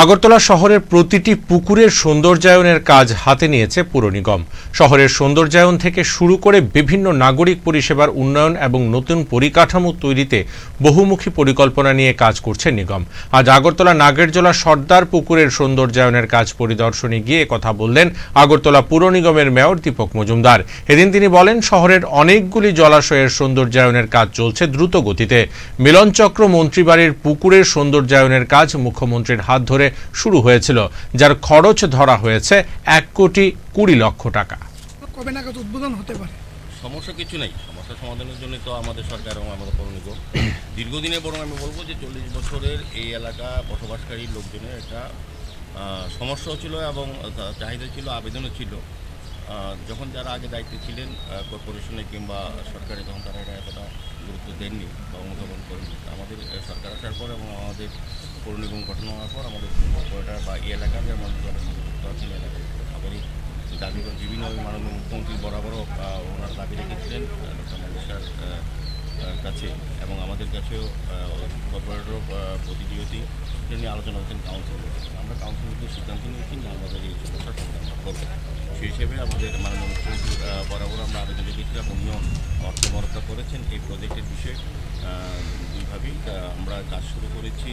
আগরতলা শহরের প্রতিটি পুকুরের সৌন্দর্যায়নের কাজ হাতে নিয়েছে পুর নিগম। শহরের সৌন্দর্যায়ন থেকে শুরু করে বিভিন্ন নাগরিক পরিষেবার উন্নয়ন এবং নতুন পরিকাঠামো তৈরিতে বহুমুখী পরিকল্পনা নিয়ে কাজ করছে নিগম। আজ আগরতলা নাগেরজোলা সর্দার পুকুরের সৌন্দর্যায়নের কাজ পরিদর্শনে গিয়ে কথা বললেন আগরতলা পুর নিগমের মেয়র দীপক মজুমদার। এদিন তিনি বলেন, শহরের অনেকগুলি জলাশয়ের সৌন্দর্যায়নের কাজ চলছে দ্রুত গতিতে। মিলনচক্র মন্ত্রীবাড়ির পুকুরের সৌন্দর্যায়নের কাজ মুখ্যমন্ত্রীর হাত ধরে শুরু হয়েছিল যার খরচ ধরা হয়েছে এক কোটি কুড়ি লক্ষ টাকা। কবে নাগাদ উদ্বোধন হতে পারে? সমস্যা কিছু নেই। সমস্যা সমাধানের জন্য তো আমাদের সরকার এবং আমাদের নিগম দীর্ঘদিনে বরং আমি বলব যে চল্লিশ বছরের এই এলাকা বসবাসকারী লোকজনের একটা সমস্যাও ছিল এবং চাহিদা ছিল আবেদনও ছিল। যখন যারা আগে দায়িত্বে ছিলেন কর্পোরেশনে কিংবা সরকারে তখন তারা এটা এতটা গুরুত্ব দেননি বা অনুধাবন করেননি। আমাদের সরকার আসার পর এবং আমাদের পৌর নিগম গঠন হওয়ার পর আমাদের কর্পোরেটার বা এই এলাকার যে মানুষ যারা সংযুক্ত আছেন এই এলাকায় সবারই দাবি করে বিভিন্ন মাননীয় মুখ্যমন্ত্রী বরাবরও ওনার দাবি রেখেছিলেন ডক্টর কাছে। এবং আমাদের কাছেও কর্পোরেটরও প্রতিনিয়তি এটা নিয়ে আলোচনা হচ্ছেন কাউন্সিল আমরা কাউন্সিলকে সিদ্ধান্ত নিয়েছি যে আমাদের এই সমস্যার সমাধান করব। সেই হিসেবে আমাদের মাননীয় মুখ্যমন্ত্রী বরাবর আমরা আবেদন রেখেছিলাম, উনিও অর্থ বরাদ্দ করেছেন। এই প্রজেক্টের বিষয়ে দুইভাবেই আমরা কাজ শুরু করেছি।